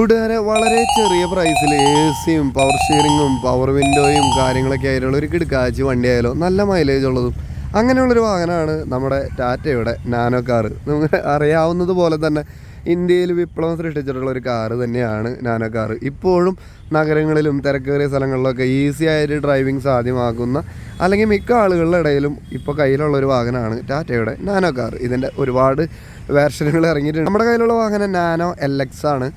കൂട്ടുകാരെ വളരെ ചെറിയ പ്രൈസിൽ എ സിയും പവർ സ്റ്റിയറിങ്ങും പവർ വിൻഡോയും കാര്യങ്ങളൊക്കെ ആയിട്ടുള്ള ഒരു കിടക്കാച്ചി വണ്ടിയായാലോ നല്ല മൈലേജ് ഉള്ളതും. അങ്ങനെയുള്ളൊരു വാഹനമാണ് നമ്മുടെ ടാറ്റയുടെ നാനോ കാറ് നമുക്ക് അറിയാവുന്നതുപോലെ തന്നെ ഇന്ത്യയിൽ വിപ്ലവം സൃഷ്ടിച്ചിട്ടുള്ള ഒരു കാറ് തന്നെയാണ് നാനോ കാറ് ഇപ്പോഴും നഗരങ്ങളിലും തിരക്കേറിയ സ്ഥലങ്ങളിലൊക്കെ ഈസി ആയിട്ട് ഡ്രൈവിംഗ് സാധ്യമാക്കുന്ന അല്ലെങ്കിൽ മിക്ക ആളുകളുടെ ഇടയിലും ഇപ്പോൾ കയ്യിലുള്ള ഒരു വാഹനമാണ് ടാറ്റയുടെ നാനോ കാർ. ഇതിന്റെ ഒരുപാട് വേർഷനുകൾ ഇറങ്ങിയിട്ടുണ്ട്. നമ്മുടെ കയ്യിലുള്ള വാഹനം നാനോ എൽ ആണ്.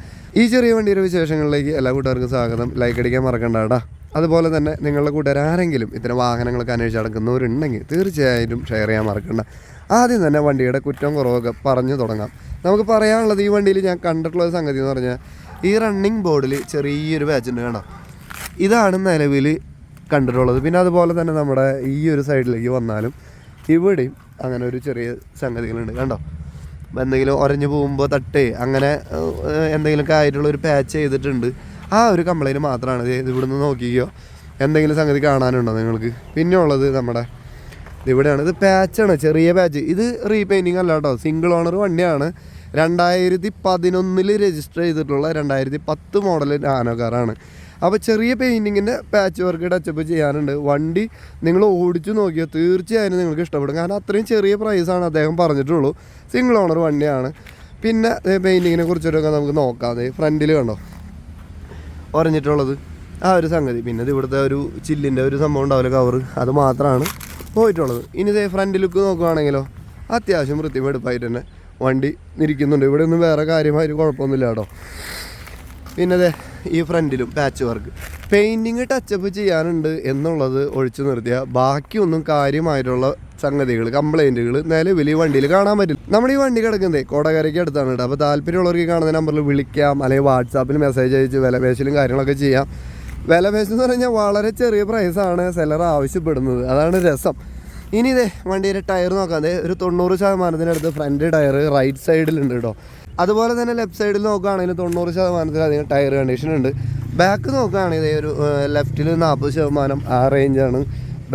ഈ ചെറിയ വണ്ടിയുടെ വിശേഷങ്ങളിലേക്ക് എല്ലാ കൂട്ടുകാർക്കും സ്വാഗതം. ലൈക്ക് അടിക്കാൻ മറക്കണ്ട കേട്ടോ അതുപോലെ തന്നെ നിങ്ങളുടെ കൂട്ടുകാർ ആരെങ്കിലും ഇത്തരം വാഹനങ്ങളൊക്കെ അന്വേഷിച്ച് നടക്കുന്നവരുണ്ടെങ്കിൽ തീർച്ചയായിട്ടും ഷെയർ ചെയ്യാൻ മറക്കണ്ട. ആദ്യം തന്നെ വണ്ടിയുടെ കുറ്റം കുറവൊക്കെ പറഞ്ഞു തുടങ്ങാം. നമുക്ക് പറയാനുള്ളത് ഈ വണ്ടിയിൽ ഞാൻ കണ്ടിട്ടുള്ള സംഗതി എന്ന് പറഞ്ഞാൽ ഈ റണ്ണിങ് ബോർഡിൽ ചെറിയൊരു ബാച്ചുണ്ട് കേട്ടോ ഇതാണ് നിലവിൽ കണ്ടിട്ടുള്ളത്. പിന്നെ അതുപോലെ തന്നെ നമ്മുടെ ഈ ഒരു സൈഡിലേക്ക് വന്നാലും ഇവിടെയും അങ്ങനെ ഒരു ചെറിയ സംഗതികളുണ്ട്. കണ്ടോ? എന്തെങ്കിലും ഒരഞ്ഞു പോകുമ്പോൾ തട്ടേ അങ്ങനെ എന്തെങ്കിലും എന്തെങ്കിലുമൊക്കെ ആയിട്ടുള്ള ഒരു പാച്ച് ചെയ്തിട്ടുണ്ട്. ആ ഒരു കംപ്ലൈന്റ് മാത്രമാണ്. ഇത് ഇവിടുന്ന് നോക്കിക്കോ. എന്തെങ്കിലും സംഗതി കാണാനുണ്ടോ നിങ്ങൾക്ക്? പിന്നെ ഉള്ളത് നമ്മുടെ ഇവിടെയാണ്. ഇത് പാച്ചാണ് ചെറിയ പാച്ച് ഇത് റീപെയിന്റിങ് അല്ല കേട്ടോ. സിംഗിൾ ഓണർ വണ്ടിയാണ്. രണ്ടായിരത്തി പതിനൊന്നിൽ രജിസ്റ്റർ ചെയ്തിട്ടുള്ള രണ്ടായിരത്തി പത്ത് മോഡൽ നാനോ കാറാണ് അപ്പോൾ ചെറിയ പെയിന്റിങ്ങിന്റെ പാച്ച് വർക്ക് ടച്ചപ്പ് ചെയ്യാനുണ്ട്. വണ്ടി നിങ്ങൾ ഓടിച്ചു നോക്കിയാൽ തീർച്ചയായും നിങ്ങൾക്ക് ഇഷ്ടപ്പെടും. കാരണം അത്രയും ചെറിയ പ്രൈസാണ് അദ്ദേഹം പറഞ്ഞിട്ടുള്ളൂ. സിംഗിൾ ഓണർ വണ്ടിയാണ്. പിന്നെ പെയിന്റിങ്ങിനെ കുറിച്ചിട്ടൊക്കെ നമുക്ക് നോക്കാം. ഫ്രണ്ടിൽ കണ്ടോ? പറഞ്ഞിട്ടുള്ളത് ആ ഒരു സംഗതി. പിന്നെ ഇവിടുത്തെ ഒരു ചില്ലിന്റെ ഒരു സംഭവം ഉണ്ടാവില്ല കവർ അത് മാത്രമാണ് പോയിട്ടുള്ളത്. ഇനി ഇതേ ഫ്രണ്ട് ലുക്ക് നോക്കുവാണെങ്കിലോ അത്യാവശ്യം വൃത്തിമെടുപ്പായിട്ട് തന്നെ വണ്ടി ഇരിക്കുന്നുണ്ട് ഇവിടെ ഒന്നും വേറെ കാര്യമായിട്ട് കുഴപ്പമൊന്നുമില്ല കേട്ടോ. പിന്നെ അതെ ഈ ഫ്രണ്ടിലും പാച്ച് വർക്ക് പെയിന്റിങ് ടച്ചപ്പ് ചെയ്യാനുണ്ട് എന്നുള്ളത് ഒഴിച്ചു നിർത്തിയ ബാക്കിയൊന്നും കാര്യമായിട്ടുള്ള സംഗതികൾ കംപ്ലൈന്റുകൾ നിലവിൽ ഈ വണ്ടിയിൽ കാണാൻ പറ്റില്ല. നമ്മൾ ഈ വണ്ടി കിടക്കുന്നത് കോടകരയ്ക്ക് അടുത്താണ് കേട്ടോ. അപ്പോൾ താല്പര്യമുള്ളവർക്ക് കാണുന്ന നമ്പറിൽ വിളിക്കാം അല്ലെങ്കിൽ വാട്സാപ്പിൽ മെസ്സേജ് അയച്ച് വില പേശലും കാര്യങ്ങളൊക്കെ ചെയ്യാം. വില എന്ന് പറഞ്ഞാൽ വളരെ ചെറിയ പ്രൈസാണ് സെല്ലർ ആവശ്യപ്പെടുന്നത്. അതാണ് രസം. ഇനി ഇതേ വണ്ടിയുടെ ടയർ നോക്കാം. ദേ ഒരു തൊണ്ണൂറ് ശതമാനത്തിനടുത്ത് ഫ്രണ്ട് ടയർ റൈറ്റ് സൈഡിലുണ്ട് കേട്ടോ അതുപോലെ തന്നെ ലെഫ്റ്റ് സൈഡിൽ നോക്കുകയാണെങ്കിൽ തൊണ്ണൂറ് ശതമാനത്തിലധികം ടയർ കണ്ടീഷൻ ഉണ്ട്. ബാക്ക് നോക്കുകയാണെങ്കിൽ ഒരു ലെഫ്റ്റിൽ നാൽപ്പത് ശതമാനം ആ റേഞ്ചാണ്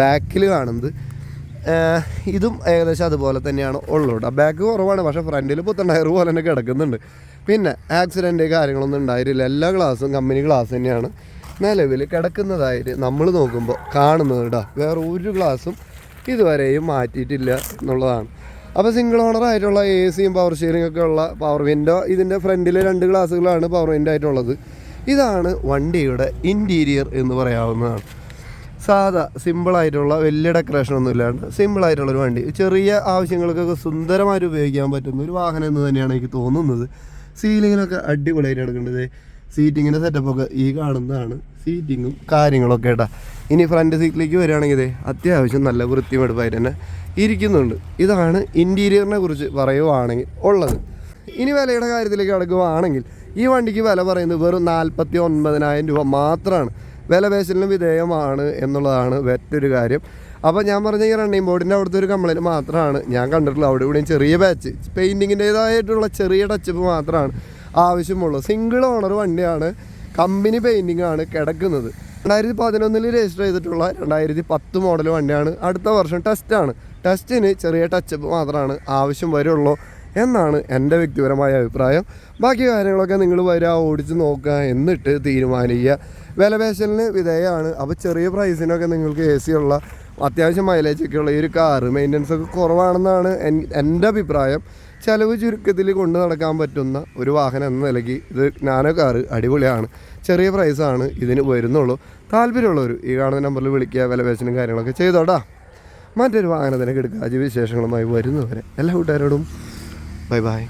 ബാക്കിൽ കാണുന്നത്. ഇതും ഏകദേശം അതുപോലെ തന്നെയാണ് ഉള്ളൂ കേട്ടോ ബാക്ക് കുറവാണ് പക്ഷേ ഫ്രണ്ടിൽ പുത്തൻ ടയർ പോലെ തന്നെ കിടക്കുന്നുണ്ട്. പിന്നെ ആക്സിഡന്റ് കാര്യങ്ങളൊന്നും ഉണ്ടായിട്ടില്ല. എല്ലാ ഗ്ലാസും കമ്പനി ഗ്ലാസ് തന്നെയാണ്. നിലവിൽ കിടക്കുന്നതായിട്ട് നമ്മൾ നോക്കുമ്പോൾ കാണുന്നത് കേട്ടോ വേറെ ഒരു ഗ്ലാസും ഇതുവരെയും മാറ്റിയിട്ടില്ല എന്നുള്ളതാണ്. അപ്പോൾ സിംഗിൾ ഓണർ ആയിട്ടുള്ള എ സിയും പവർ സ്റ്റിയറിംഗ് ഒക്കെ ഉള്ള പവർ വിൻഡോ ഇതിന്റെ ഫ്രണ്ടിൽ രണ്ട് ഗ്ലാസ്സുകളാണ് പവർ വിൻഡോ ആയിട്ടുള്ളത്. ഇതാണ് വണ്ടിയുടെ ഇന്റീരിയർ എന്ന് പറയാവുന്നതാണ്. സാധാ സിമ്പിളായിട്ടുള്ള വലിയ ഡെക്കറേഷൻ ഒന്നും ഇല്ലാണ്ട് സിമ്പിളായിട്ടുള്ളൊരു വണ്ടി. ചെറിയ ആവശ്യങ്ങൾക്കൊക്കെ സുന്ദരമായിട്ട് ഉപയോഗിക്കാൻ പറ്റുന്ന ഒരു വാഹനം എന്ന് തന്നെയാണ് എനിക്ക് തോന്നുന്നത്. സീലിങ്ങിനൊക്കെ അടിപൊളിയായിട്ട് എടുക്കേണ്ടത് സീറ്റിങ്ങിന്റെ സെറ്റപ്പൊക്കെ ഈ കാണുന്നതാണ്. സീറ്റിങ്ങും കാര്യങ്ങളൊക്കെ കേട്ടാ ഇനി ഫ്രണ്ട് സീറ്റിലേക്ക് വരികയാണെങ്കിൽ അത്യാവശ്യം നല്ല വൃത്തിമെടുപ്പായിട്ട് തന്നെ ഇരിക്കുന്നുണ്ട്. ഇതാണ് ഇന്റീരിയറിനെ കുറിച്ച് പറയുവാണെങ്കിൽ ഉള്ളത്. ഇനി വിലയുടെ കാര്യത്തിലേക്ക് കടക്കുകയാണെങ്കിൽ ഈ വണ്ടിക്ക് വില പറയുന്നത് വെറും നാൽപ്പത്തി ഒൻപതിനായിരം രൂപ മാത്രമാണ് വില പേശലിന് വിധേയമാണ് എന്നുള്ളതാണ് മറ്റൊരു കാര്യം. അപ്പോൾ ഞാൻ പറഞ്ഞ ഈ റണ്ണിങ് ബോർഡിന്റെ അവിടുത്തെ ഒരു കംപ്ലൈന്റ് മാത്രമാണ് ഞാൻ കണ്ടിട്ടുള്ളത് അവിടെ ഇവിടെയും ചെറിയ ബാച്ച് പെയിന്റിങ്ങിന്റേതായിട്ടുള്ള ചെറിയ ടച്ചപ്പ് മാത്രമാണ് ആവശ്യമുള്ളൂ. സിംഗിൾ ഓണർ വണ്ടിയാണ് കമ്പനി പെയിന്റിംഗ് ആണ് കിടക്കുന്നത്. രണ്ടായിരത്തി പതിനൊന്നിൽ രജിസ്റ്റർ ചെയ്തിട്ടുള്ള രണ്ടായിരത്തി പത്ത് മോഡൽ വണ്ടിയാണ്. അടുത്ത വർഷം ടെസ്റ്റാണ് ടെസ്റ്റിന് ചെറിയ ടച്ചപ്പ് മാത്രമാണ് ആവശ്യം വരുള്ളൂ എന്നാണ് എന്റെ വ്യക്തിപരമായ അഭിപ്രായം. ബാക്കി കാര്യങ്ങളൊക്കെ നിങ്ങൾ വരിക ഓടിച്ച് നോക്കുക എന്നിട്ട് തീരുമാനിക്കുക. വിലപേശലിന് വിധേയമാണ് അപ്പോൾ ചെറിയ പ്രൈസിനൊക്കെ നിങ്ങൾക്ക് എ സി ഉള്ള അത്യാവശ്യം മൈലേജ് ഒക്കെ ഉള്ള ഈ ഒരു കാറ് മെയിന്റനൻസ് ഒക്കെ കുറവാണെന്നാണ് എന്റെ അഭിപ്രായം. ചിലവ് ചുരുക്കത്തിൽ കൊണ്ട് നടക്കാൻ പറ്റുന്ന ഒരു വാഹനം എന്ന നിലയ്ക്ക് ഇത് നാനോ കാറ് അടിപൊളിയാണ്. ചെറിയ പ്രൈസാണ് ഇതിന് വരുന്നുള്ളൂ. താല്പര്യമുള്ളവർ ഈ കാണുന്ന നമ്പറിൽ വിളിക്കുക വിലപേശനും കാര്യങ്ങളൊക്കെ ചെയ്തോടാ. മറ്റൊരു വാഹനത്തിനെ എടുക്കുക വിശേഷങ്ങളുമായി വരുന്നവരെ എല്ലാ കൂട്ടുകാരോടും. Bye bye